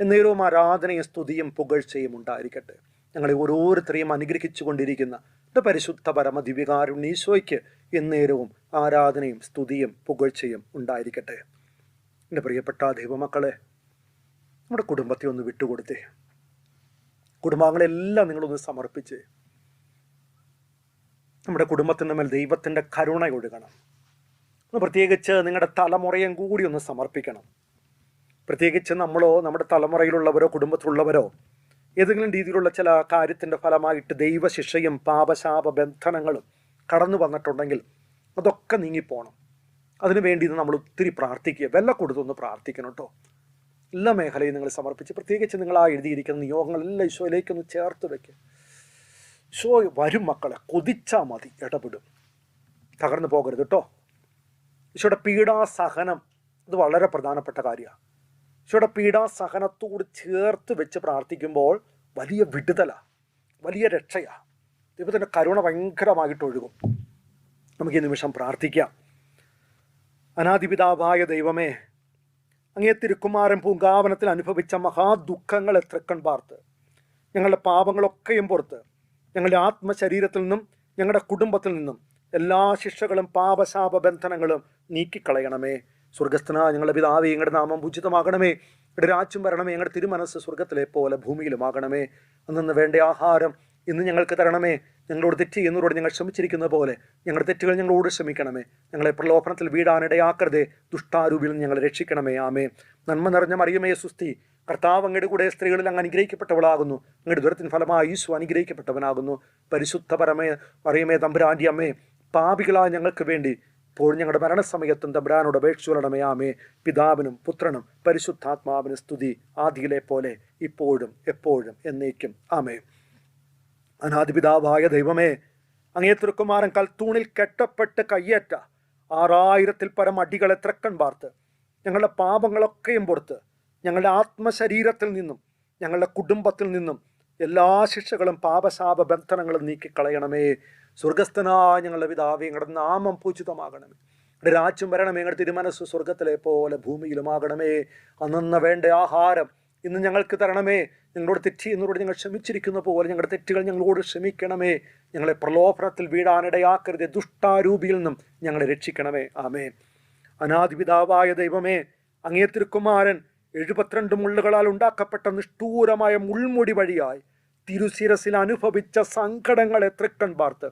എന്നേരവും ആരാധനയും സ്തുതിയും പുകഴ്ചയും ഉണ്ടായിരിക്കട്ടെ. ഞങ്ങളെ ഓരോരുത്തരെയും അനുഗ്രഹിച്ചു കൊണ്ടിരിക്കുന്ന പരിശുദ്ധ പരമ ദിവ്യകാരുണ്യീശോയ്ക്ക് എന്നേരവും ആരാധനയും സ്തുതിയും പുകഴ്ചയും ഉണ്ടായിരിക്കട്ടെ. എന്റെ പ്രിയപ്പെട്ട ദൈവമക്കളെ നമ്മുടെ കുടുംബത്തെ ഒന്ന് വിട്ടുകൊടുത്തേ. കുടുംബാംഗങ്ങളെല്ലാം നിങ്ങളൊന്ന് സമർപ്പിച്ച്. നമ്മുടെ കുടുംബത്തിന്റെ മേൽ ദൈവത്തിന്റെ കരുണ ഒഴുകണം. ഒന്ന് പ്രത്യേകിച്ച് നിങ്ങളുടെ തലമുറയും കൂടി ഒന്ന് സമർപ്പിക്കണം. പ്രത്യേകിച്ച് നമ്മളോ നമ്മുടെ തലമുറയിലുള്ളവരോ കുടുംബത്തിലുള്ളവരോ ഏതെങ്കിലും രീതിയിലുള്ള ചില കാര്യത്തിന്റെ ഫലമായിട്ട് ദൈവശിക്ഷയും പാപശാപ ബന്ധനങ്ങളും കടന്നു വന്നിട്ടുണ്ടെങ്കിൽ അതൊക്കെ നീങ്ങിപ്പോണം. അതിനു വേണ്ടി നമ്മൾ ഒത്തിരി പ്രാർത്ഥിക്കുക. വെല്ല കൊടുത്തൊന്ന് പ്രാർത്ഥിക്കണം കേട്ടോ എല്ലാ മേഖലയും നിങ്ങൾ സമർപ്പിച്ച് പ്രത്യേകിച്ച് നിങ്ങൾ ആ എഴുതിയിരിക്കുന്ന നിയോഗങ്ങളെല്ലാം ഈശോയിലേക്കൊന്ന് ചേർത്ത് വെക്കുക. ഈശോ വരും മക്കളെ കൊതിച്ചാൽ മതി ഇടപെടും. തകർന്നു പോകരുത് കേട്ടോ ഈശോയുടെ പീഡാസഹനം ഇത് വളരെ പ്രധാനപ്പെട്ട കാര്യമാണ് ഈശോയുടെ പീഡാസഹനത്തോട് ചേർത്ത് വെച്ച് പ്രാർത്ഥിക്കുമ്പോൾ വലിയ വിടുതലാണ് വലിയ രക്ഷയാ. ദൈവത്തിന്റെ കരുണ ഭയങ്കരമായിട്ട് ഒഴുകും. നമുക്ക് ഈ നിമിഷം പ്രാർത്ഥിക്കാം. അനാദിപിതാവായ ദൈവമേ അങ്ങേ തിരുക്കുമാരൻ പൂങ്കാവനത്തിൽ അനുഭവിച്ച മഹാദുഃഖങ്ങളെ തൃക്കൺ പാർത്ത് ഞങ്ങളുടെ പാപങ്ങളൊക്കെയും പുറത്ത് ഞങ്ങളുടെ ആത്മശരീരത്തിൽ നിന്നും ഞങ്ങളുടെ കുടുംബത്തിൽ നിന്നും എല്ലാ ശിക്ഷകളും പാപശാപ ബന്ധനങ്ങളും നീക്കിക്കളയണമേ. സ്വർഗസ്ഥന ഞങ്ങളുടെ പിതാവേ ഞങ്ങളുടെ നാമം ഉചിതമാകണമേ ഞങ്ങളുടെ രാജ്യം വരണമേ. ഞങ്ങളുടെ തിരുമനസ് സ്വർഗത്തിലെ പോലെ ഭൂമിയിലുമാകണമേ. അന്നു വേണ്ട ആഹാരം ഇന്ന് ഞങ്ങൾക്ക് തരണമേ. ഞങ്ങളോട് തെറ്റ് ചെയ്യുന്നവരോട് ഞങ്ങൾ ക്ഷമിച്ചിരിക്കുന്ന പോലെ ഞങ്ങളുടെ തെറ്റുകൾ ഞങ്ങളോട് ക്ഷമിക്കണമേ. ഞങ്ങളെ പ്രലോഭനത്തിൽ വീടാനിടയാക്കരുതേ. ദുഷ്ടാരൂപിൽ ഞങ്ങളെ രക്ഷിക്കണമേ. ആമേ നന്മ നിറഞ്ഞ മറിയമേ സുസ്തി കർത്താവ് അങ്ങയുടെ കൂടെ സ്ത്രീകളിൽ അങ്ങ് അനുഗ്രഹിക്കപ്പെട്ടവളാകുന്നു. അങ്ങയുടെ ദുരത്തിന് ഫലമായി ഈശു അനുഗ്രഹിക്കപ്പെട്ടവനാകുന്നു. പരിശുദ്ധ പരമേ മറിയമേ തമ്പുരാന്റെ അമ്മേ പാപികളായ ഞങ്ങൾക്ക് വേണ്ടി ഇപ്പോൾ ഞങ്ങളുടെ മരണസമയത്തും തമ്പുരാനോട് അപേക്ഷിച്ചുകൊള്ളണമേ ആമേ പിതാവിനും പുത്രനും പരിശുദ്ധാത്മാവിനും സ്തുതി. ആദിയിലെ പോലെ ഇപ്പോഴും എപ്പോഴും എന്നേക്കും. ആമേ അനാദിപിതാവായ ദൈവമേ അങ്ങേ തൃക്കുമാരൻ കൽത്തൂണിൽ കെട്ടപ്പെട്ട് കയ്യേറ്റ ആറായിരത്തിൽ പരം അടികളെ ത്രക്കൺ പാർത്ത് ഞങ്ങളുടെ പാപങ്ങളൊക്കെയും പുറത്ത് ഞങ്ങളുടെ ആത്മശരീരത്തിൽ നിന്നും ഞങ്ങളുടെ കുടുംബത്തിൽ നിന്നും എല്ലാ ശിക്ഷകളും പാപശാപ ബന്ധനങ്ങളും നീക്കിക്കളയണമേ. സ്വർഗസ്ഥനായ ഞങ്ങളുടെ പിതാവേ ഞങ്ങളുടെ നാമം പൂജിതമാകണമേ. ഞങ്ങളുടെ രാജ്യം വരണമേ ഞങ്ങളുടെ തിരുമനസ് സ്വർഗത്തിലെ പോലെ ഭൂമിയിലുമാകണമേ. അന്നന്ന് വേണ്ട ആഹാരം ഇന്ന് ഞങ്ങൾക്ക് തരണമേ. ഞങ്ങളോട് തെറ്റി എന്നോട് ഞങ്ങൾ ക്ഷമിച്ചിരിക്കുന്ന പോലെ ഞങ്ങളുടെ തെറ്റുകൾ ഞങ്ങളോട് ക്ഷമിക്കണമേ. ഞങ്ങളെ പ്രലോഭനത്തിൽ വീഴാനിടയാക്കരുത്. ദുഷ്ടാരൂപിയിൽ നിന്നും ഞങ്ങളെ രക്ഷിക്കണമേ. ആമേ അനാദിപിതാവായ ദൈവമേ അങ്ങേ തിരുക്കുമാരൻ എഴുപത്തിരണ്ട് മുള്ളുകളാൽ ഉണ്ടാക്കപ്പെട്ട നിഷ്ഠൂരമായ മുൾമുടി വഴിയായി തിരുശിരസിൽ അനുഭവിച്ച സങ്കടങ്ങളെ തൃക്കൺ പാർത്ത്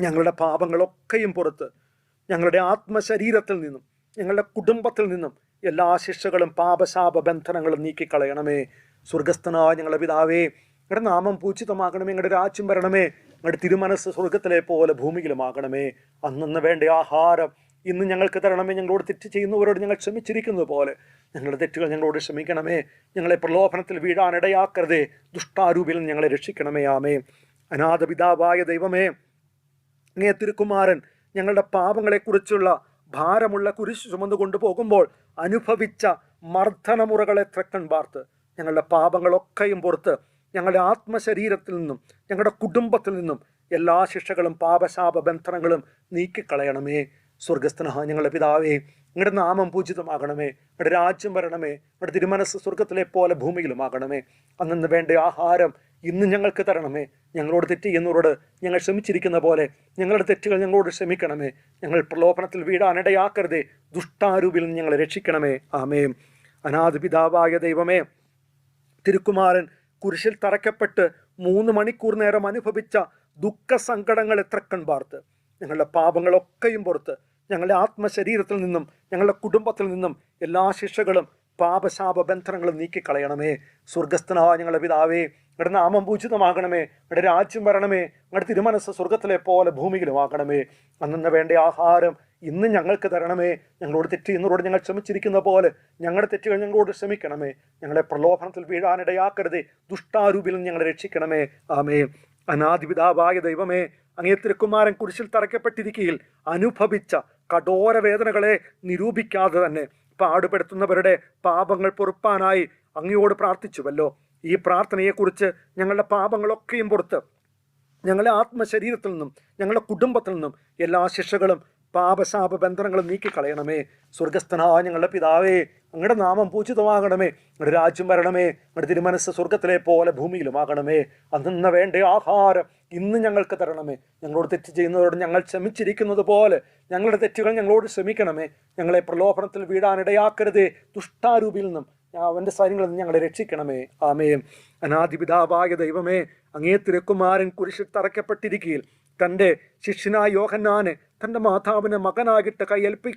ഞങ്ങളുടെ പാപങ്ങളൊക്കെയും പുറത്ത് ഞങ്ങളുടെ ആത്മശരീരത്തിൽ നിന്നും ഞങ്ങളുടെ കുടുംബത്തിൽ നിന്നും എല്ലാ ശിക്ഷകളും പാപശാപ ബന്ധനങ്ങളും നീക്കിക്കളയണമേ. സ്വർഗസ്ഥനായ ഞങ്ങളുടെ പിതാവേ ഞങ്ങളുടെ നാമം പൂച്ചിതമാകണമേ ഞങ്ങളുടെ രാജ്യം വരണമേ ഞങ്ങളുടെ തിരുമനസ് സ്വർഗത്തിലെ പോലെ ഭൂമിയിലുമാകണമേ. അന്നന്ന് വേണ്ട ആഹാരം ഇന്ന് ഞങ്ങൾക്ക് തരണമേ. ഞങ്ങളോട് തെറ്റ് ചെയ്യുന്നവരോട് ഞങ്ങൾ ക്ഷമിച്ചിരിക്കുന്നത് പോലെ ഞങ്ങളുടെ തെറ്റുകൾ ഞങ്ങളോട് ക്ഷമിക്കണമേ. ഞങ്ങളെ പ്രലോഭനത്തിൽ വീഴാനിടയാക്കരുതേ ദുഷ്ടാരൂപിൽ ഞങ്ങളെ രക്ഷിക്കണമേ ആമേ. അനാഥപിതാവായ ദൈവമേ അങ്ങേ തിരുക്കുമാരൻ ഞങ്ങളുടെ പാപങ്ങളെക്കുറിച്ചുള്ള ഭാരമുള്ള കുരിശ് ചുമന്നു കൊണ്ടുപോകുമ്പോൾ അനുഭവിച്ച മർദ്ദനമുറകളെ ത്രക്കൺ പാർത്ത് ഞങ്ങളുടെ പാപങ്ങളൊക്കെയും പുറത്ത് ഞങ്ങളുടെ ആത്മശരീരത്തിൽ നിന്നും ഞങ്ങളുടെ കുടുംബത്തിൽ നിന്നും എല്ലാ ശിക്ഷകളും പാപശാപ ബന്ധനങ്ങളും നീക്കിക്കളയണമേ. സ്വർഗസ്ഥന ഞങ്ങളുടെ പിതാവേ നിങ്ങളുടെ നാമം പൂജിതമാകണമേ. നിങ്ങളുടെ രാജ്യം വരണമേ. നിങ്ങളുടെ തിരുമനസ് സ്വർഗത്തിലെ പോലെ ഭൂമിയിലുമാകണമേ. അന്നു വേണ്ട ആഹാരം ഇന്ന് ഞങ്ങൾക്ക് തരണമേ. ഞങ്ങളോട് തെറ്റ് ചെയ്യുന്നവരോട് ഞങ്ങൾ ക്ഷമിച്ചിരിക്കുന്ന പോലെ ഞങ്ങളുടെ തെറ്റുകൾ ഞങ്ങളോട് ക്ഷമിക്കണമേ. ഞങ്ങൾ പ്രലോഭനത്തിൽ വീടാനിടയാക്കരുതേ ദുഷ്ടാരൂപിൽ നിന്ന് ഞങ്ങളെ രക്ഷിക്കണമേ. ആമേ അനാഥ പിതാവായ ദൈവമേ തിരുക്കുമാരൻ കുരിശിൽ തറയ്ക്കപ്പെട്ട് മൂന്ന് മണിക്കൂർ നേരം അനുഭവിച്ച ദുഃഖ സങ്കടങ്ങൾ എത്ര കൺപാർത്ത്. ഞങ്ങളുടെ പാപങ്ങളൊക്കെയും പുറത്ത് ഞങ്ങളുടെ ആത്മശരീരത്തിൽ നിന്നും ഞങ്ങളുടെ കുടുംബത്തിൽ നിന്നും എല്ലാ ശിക്ഷകളും പാപശാപ ബന്ധനങ്ങളും നീക്കിക്കളയണമേ. സ്വർഗസ്ഥനായ ഞങ്ങളുടെ പിതാവേ ഞങ്ങളുടെ നാമം പൂജിതമാകണമേ. ഇവിടെ രാജ്യം വരണമേ. ഇവിടെ തിരുമനസ് സ്വർഗത്തിലെ പോലെ ഭൂമിയിലുമാകണമേ അന്നു വേണ്ട ആഹാരം ഇന്ന് ഞങ്ങൾക്ക് തരണമേ. ഞങ്ങളോട് തെറ്റ് ഇന്നോട് ഞങ്ങൾ ക്ഷമിച്ചിരിക്കുന്ന പോലെ ഞങ്ങളുടെ തെറ്റുകൾ ഞങ്ങളോട് ക്ഷമിക്കണമേ. ഞങ്ങളെ പ്രലോഭനത്തിൽ വീഴാനിടയാക്കരുതേ ദുഷ്ടാരൂപിൽ ഞങ്ങളെ രക്ഷിക്കണമേ. ആമേ അനാദിപിതാവായ ദൈവമേ അങ്ങേ തിരുക്കുമാരൻ കുരിശിൽ തറയ്ക്കപ്പെട്ടിരിക്കയിൽ അനുഭവിച്ച കഠോര വേദനകളെ നിരൂപിക്കാതെ തന്നെ പാടുപെടുത്തുന്നവരുടെ പാപങ്ങൾ പൊറുപ്പാനായി അങ്ങയോട് പ്രാർത്ഥിച്ചുവല്ലോ. ഈ പ്രാർത്ഥനയെക്കുറിച്ച് ഞങ്ങളുടെ പാപങ്ങളൊക്കെയും പുറത്ത് ഞങ്ങളുടെ ആത്മശരീരത്തിൽ നിന്നും ഞങ്ങളുടെ കുടുംബത്തിൽ നിന്നും എല്ലാ ശിക്ഷകളും പാപശാപ ബന്ധനങ്ങളും നീക്കിക്കളയണമേ. സ്വർഗസ്ഥനായ ഞങ്ങളുടെ പിതാവേ അങ്ങയുടെ നാമം പൂജിതമാകണമേ. അങ്ങയുടെ രാജ്യം വരണമേ. അങ്ങയുടെ തിരുമനസ് സ്വർഗത്തിലെ പോലെ ഭൂമിയിലുമാകണമേ. അന്ന് വേണ്ട ആഹാരം ഇന്ന് ഞങ്ങൾക്ക് തരണമേ. ഞങ്ങളോട് തെറ്റ് ചെയ്യുന്നവരോട് ഞങ്ങൾ ക്ഷമിച്ചിരിക്കുന്നത് പോലെ ഞങ്ങളുടെ തെറ്റുകൾ ഞങ്ങളോട് ക്ഷമിക്കണമേ. ഞങ്ങളെ പ്രലോഭനത്തിൽ വീടാനിടയാക്കരുതേ ദുഷ്ടാരൂപിയിൽ നിന്നും അവന്റെ സൈന്യങ്ങളിൽ നിന്ന് ഞങ്ങളെ രക്ഷിക്കണമേ. ആമേ അനാധിപിതാവായ ദൈവമേ അങ്ങേ തിരക്കുമാരൻ കുരിശിൽ തറയ്ക്കപ്പെട്ടിരിക്കുകയിൽ തന്റെ ശിഷ്യനായ യോഹന്നാനെ തന്റെ മാതാവിനെ മകനാകിട്ട് കൈയേൽപ്പി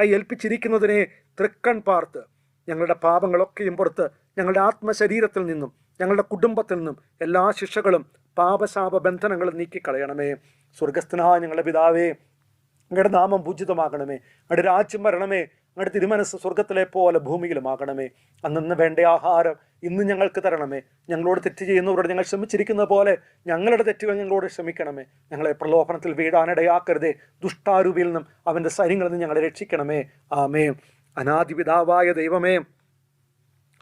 കൈയേൽപ്പിച്ചിരിക്കുന്നതിനെ തൃക്കൺ പാർത്ത്. ഞങ്ങളുടെ പാപങ്ങളൊക്കെയും പുറത്ത് ഞങ്ങളുടെ ആത്മശരീരത്തിൽ നിന്നും ഞങ്ങളുടെ കുടുംബത്തിൽ നിന്നും എല്ലാ ശിക്ഷകളും പാപശാപ ബന്ധനങ്ങളും നീക്കിക്കളയണമേ. സ്വർഗസ്ഥനായ ഞങ്ങളുടെ പിതാവേ അങ്ങയുടെ നാമം പൂജിതമാകണമേ. അങ്ങയുടെ രാജ്യം വരണമേ. അങ്ങയുടെ തിരുമനസ് സ്വർഗത്തിലെ പോലെ ഭൂമിയിലുമാകണമേ. അന്നു വേണ്ട ആഹാരം ഇന്ന് ഞങ്ങൾക്ക് തരണമേ. ഞങ്ങളോട് തെറ്റ് ചെയ്യുന്നവരോട് ഞങ്ങൾ ക്ഷമിച്ചിരിക്കുന്ന പോലെ ഞങ്ങളുടെ തെറ്റുകൾ ഞങ്ങളോട് ക്ഷമിക്കണമേ. ഞങ്ങളെ പ്രലോഭനത്തിൽ വീടാനിടയാക്കരുതേ ദുഷ്ടാരൂപിയിൽ നിന്നും അവന്റെ സൈന്യങ്ങളിൽ നിന്ന് ഞങ്ങളെ രക്ഷിക്കണമേ. ആമേ അനാദിപിതാവായ ദൈവമേ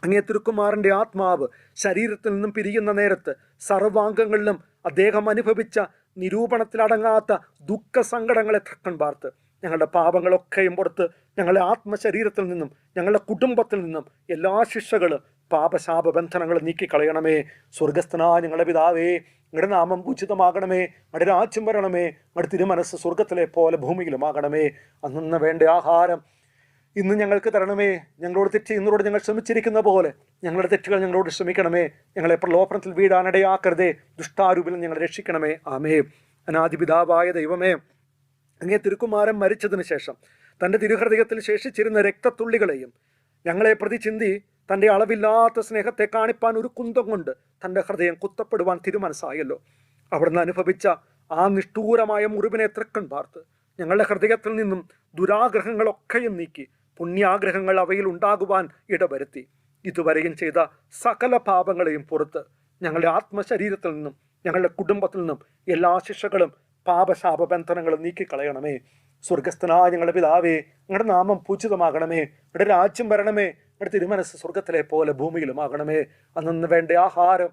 അങ്ങേ തിരുക്കുമാറിന്റെ ആത്മാവ് ശരീരത്തിൽ നിന്നും പിരിയുന്ന നേരത്ത് സർവാംഗങ്ങളിലും അദ്ദേഹം അനുഭവിച്ച നിരൂപണത്തിലടങ്ങാത്ത ദുഃഖ സങ്കടങ്ങളെ തക്കൺ പാർത്ത്. ഞങ്ങളുടെ പാപങ്ങളൊക്കെയും പുറത്ത് ഞങ്ങളുടെ ആത്മശരീരത്തിൽ നിന്നും ഞങ്ങളുടെ കുടുംബത്തിൽ നിന്നും എല്ലാ ശിക്ഷകളും പാപശാപ ബന്ധനങ്ങൾ നീക്കിക്കളയണമേ. സ്വർഗസ്ഥനായ ഞങ്ങളുടെ പിതാവേ ഞങ്ങളുടെ നാമം ഉചിതമാകണമേ. ഞങ്ങളുടെ രാജ്യം വരണമേ. ഞങ്ങളുടെ തിരുമനസ് സ്വർഗത്തിലെ പോലെ ഭൂമിയിലുമാകണമേ. അന്നു വേണ്ട ആഹാരം ഇന്ന് ഞങ്ങൾക്ക് തരണമേ. ഞങ്ങളോട് തെറ്റ് ഇന്നോട് ഞങ്ങൾ ശ്രമിച്ചിരിക്കുന്ന പോലെ ഞങ്ങളുടെ തെറ്റുകൾ ഞങ്ങളോട് ശ്രമിക്കണമേ. ഞങ്ങളെ പ്രലോഭനത്തിൽ വീടാനിടയാക്കരുതേ ദുഷ്ടാരൂപിൽ ഞങ്ങളെ രക്ഷിക്കണമേ. ആമേ അനാദിപിതാവായ ദൈവമേ അങ്ങേ തിരുക്കുമാരൻ മരിച്ചതിന് ശേഷം തന്റെ തിരുഹൃദയത്തിൽ ശേഷിച്ചിരുന്ന രക്തത്തുള്ളികളെയും ഞങ്ങളെ പ്രതി ചിന്തി തന്റെ അളവില്ലാത്ത സ്നേഹത്തെ കാണിപ്പാൻ ഒരു കുന്തം കൊണ്ട് തന്റെ ഹൃദയം കുത്തപ്പെടുവാൻ തിരുമനസ്സായല്ലോ. അവിടുന്ന് അനുഭവിച്ച ആ നിഷ്ഠൂരമായ മുറിവിനെ തൃക്കൺ പാർത്ത് ഞങ്ങളുടെ ഹൃദയത്തിൽ നിന്നും ദുരാഗ്രഹങ്ങളൊക്കെയും നീക്കി പുണ്യാഗ്രഹങ്ങൾ അവയിൽ ഉണ്ടാകുവാൻ ഇടവരുത്തി. ഇതുവരെയും ചെയ്ത സകല പാപങ്ങളെയും പുറത്ത് ഞങ്ങളുടെ ആത്മശരീരത്തിൽ നിന്നും ഞങ്ങളുടെ കുടുംബത്തിൽ നിന്നും എല്ലാ ശിക്ഷകളും പാപശാപ ബന്ധനങ്ങളും നീക്കിക്കളയണമേ. സ്വർഗസ്ഥനായ ഞങ്ങളുടെ പിതാവേ ഞങ്ങളുടെ നാമം പൂജിതമാകണമേ. ഞങ്ങളുടെ രാജ്യം വരണമേ. ഞങ്ങളുടെ തിരുമനസ് സ്വർഗത്തിലെ പോലെ ഭൂമിയിലുമാകണമേ. അന്നു വേണ്ട ആഹാരം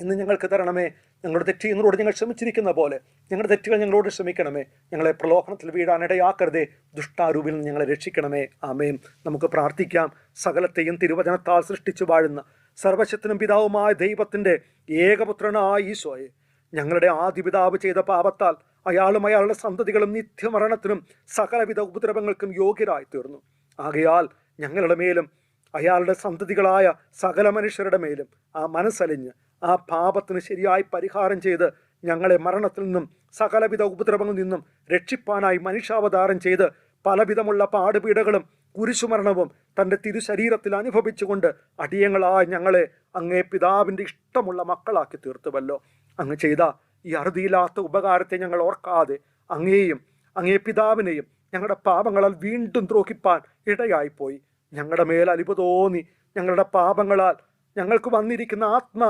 ഇന്ന് ഞങ്ങൾക്ക് തരണമേ. ഞങ്ങളുടെ തെറ്റ് എന്നോട് ഞങ്ങൾ ക്ഷമിച്ചിരിക്കുന്ന പോലെ ഞങ്ങളുടെ തെറ്റുകൾ ഞങ്ങളോട് ക്ഷമിക്കണമേ. ഞങ്ങളെ പ്രലോഭനത്തിൽ വീഴാനിടയാക്കരുതേ ദുഷ്ടാരൂപിൽ നിന്ന് ഞങ്ങളെ രക്ഷിക്കണമേ. ആമേം നമുക്ക് പ്രാർത്ഥിക്കാം. സകലത്തെയും തിരുവചനത്താൽ സൃഷ്ടിച്ചു വാഴുന്ന സർവശത്തിനും പിതാവുമായ ദൈവത്തിന്റെ ഏകപുത്രനായ ഈശോയെ ഞങ്ങളുടെ ആദിപിതാവ് ചെയ്ത പാപത്താൽ അയാളും അയാളുടെ സന്തതികളും നിത്യമരണത്തിനും സകലവിധ ഉപദ്രവങ്ങൾക്കും യോഗ്യരായി തീർന്നു ആകയാൽ ഞങ്ങളുടെ മേലും അയാളുടെ സന്തതികളായ സകല മനുഷ്യരുടെ മേലും ആ മനസ്സലിഞ്ഞ് ആ പാപത്തിന് ശരിയായി പരിഹാരം ചെയ്ത് ഞങ്ങളെ മരണത്തിൽ നിന്നും സകലവിധ ഉപദ്രവങ്ങളിൽ നിന്നും രക്ഷിപ്പാനായി മനുഷ്യാവതാരം ചെയ്ത് പലവിധമുള്ള പാടുപീടകളും കുരിശുമരണവും തന്റെ തിരുശരീരത്തിൽ അനുഭവിച്ചുകൊണ്ട് അടിയങ്ങളായ ഞങ്ങളെ അങ്ങേ പിതാവിന്റെ ഇഷ്ടമുള്ള മക്കളാക്കി തീർത്തുവല്ലോ. അങ്ങ് ചെയ്ത ഈ അറുതിയില്ലാത്ത ഉപകാരത്തെ ഞങ്ങൾ ഓർക്കാതെ അങ്ങേയും അങ്ങേ പിതാവിനെയും ഞങ്ങളുടെ പാപങ്ങളാൽ വീണ്ടും ദ്രോഹിപ്പാൻ ഇടയായിപ്പോയി. ഞങ്ങളുടെ മേൽ അലിവ് തോന്നി ഞങ്ങളുടെ പാപങ്ങളാൽ ഞങ്ങൾക്ക് വന്നിരിക്കുന്ന ആത്മ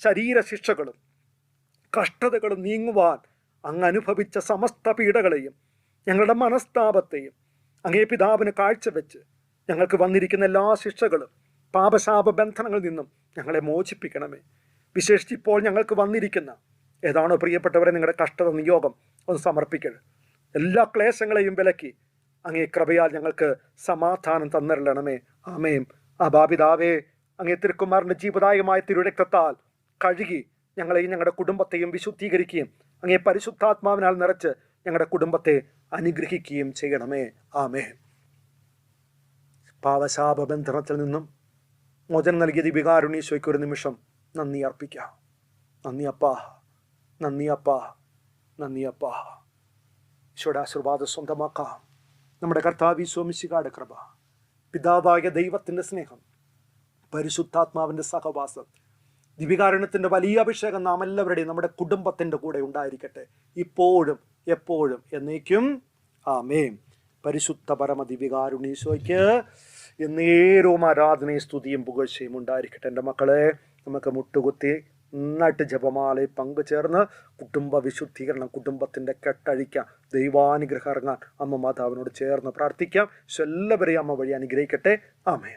ശരീര ശിക്ഷകളും കഷ്ടതകളും നീങ്ങുവാൻ അങ്ങ് അനുഭവിച്ച സമസ്ത പീഡകളെയും ഞങ്ങളുടെ മനസ്താപത്തെയും അങ്ങേ പിതാവിന് കാഴ്ചവെച്ച് ഞങ്ങൾക്ക് വന്നിരിക്കുന്ന എല്ലാ ശിക്ഷകളും പാപശാപ ബന്ധനങ്ങളിൽ നിന്നും ഞങ്ങളെ മോചിപ്പിക്കണമേ. വിശേഷിച്ച് ഇപ്പോൾ ഞങ്ങൾക്ക് വന്നിരിക്കുന്ന ഏതാണോ പ്രിയപ്പെട്ടവരെ നിങ്ങളുടെ കഷ്ടത നിയോഗം ഒന്ന് സമർപ്പിക്കരുത് എല്ലാ ക്ലേശങ്ങളെയും വിലക്കി അങ്ങേ കൃപയാൽ ഞങ്ങൾക്ക് സമാധാനം തന്നിരണമേ ആമേം അബാപിതാവേ അങ്ങേ തിരുക്കുമാറിന്റെ ജീവദായകമായ തിരുരക്തത്താൽ കഴുകി ഞങ്ങളെയും ഞങ്ങളുടെ കുടുംബത്തെയും വിശുദ്ധീകരിക്കുകയും അങ്ങേ പരിശുദ്ധാത്മാവിനാൽ നിറച്ച് ഞങ്ങളുടെ കുടുംബത്തെ അനുഗ്രഹിക്കുകയും ചെയ്യണമേ. ആമേ പാവശാപബന്ധനത്തിൽ നിന്നും മോചനം നൽകിയ ദിവികാരുണീശോയ്ക്ക് ഒരു നിമിഷം. നന്ദി അർപ്പിക്കാം. നന്ദി അപ്പാ. നന്ദി അപ്പാ. നന്ദി അപ്പാ. ഈശോയുടെ ആശീർവാദം സ്വന്തമാക്കാം. നമ്മുടെ കർത്താവി സ്വാമിശികാട് കൃപ പിതാവായ ദൈവത്തിന്റെ സ്നേഹം പരിശുദ്ധാത്മാവിന്റെ സഹവാസം ദിവികാരണത്തിന്റെ വലിയ അഭിഷേകം നാം എല്ലാവരുടെയും നമ്മുടെ കുടുംബത്തിന്റെ കൂടെ ഉണ്ടായിരിക്കട്ടെ. ഇപ്പോഴും എപ്പോഴും എന്നേക്കും. ആമേ പരിശുദ്ധ പരമ ദിവികാരുണീശോയ്ക്ക് എന്നേരവും ആരാധനയും സ്തുതിയും പുകഴ്ചയും ഉണ്ടായിരിക്കട്ടെ എന്റെ മക്കളെ. നമുക്ക് മുട്ടുകുത്തി നന്നായിട്ട് ജപമാലയിൽ പങ്കുചേർന്ന് കുടുംബ വിശുദ്ധീകരണം കുടുംബത്തിന്റെ കെട്ടഴിക്കാം ദൈവാനുഗ്രഹം ഇറങ്ങാൻ അമ്മ മാതാവിനോട് ചേർന്ന് പ്രാർത്ഥിക്കാം. എല്ലാവരെയും അമ്മ വഴി അനുഗ്രഹിക്കട്ടെ. ആമേ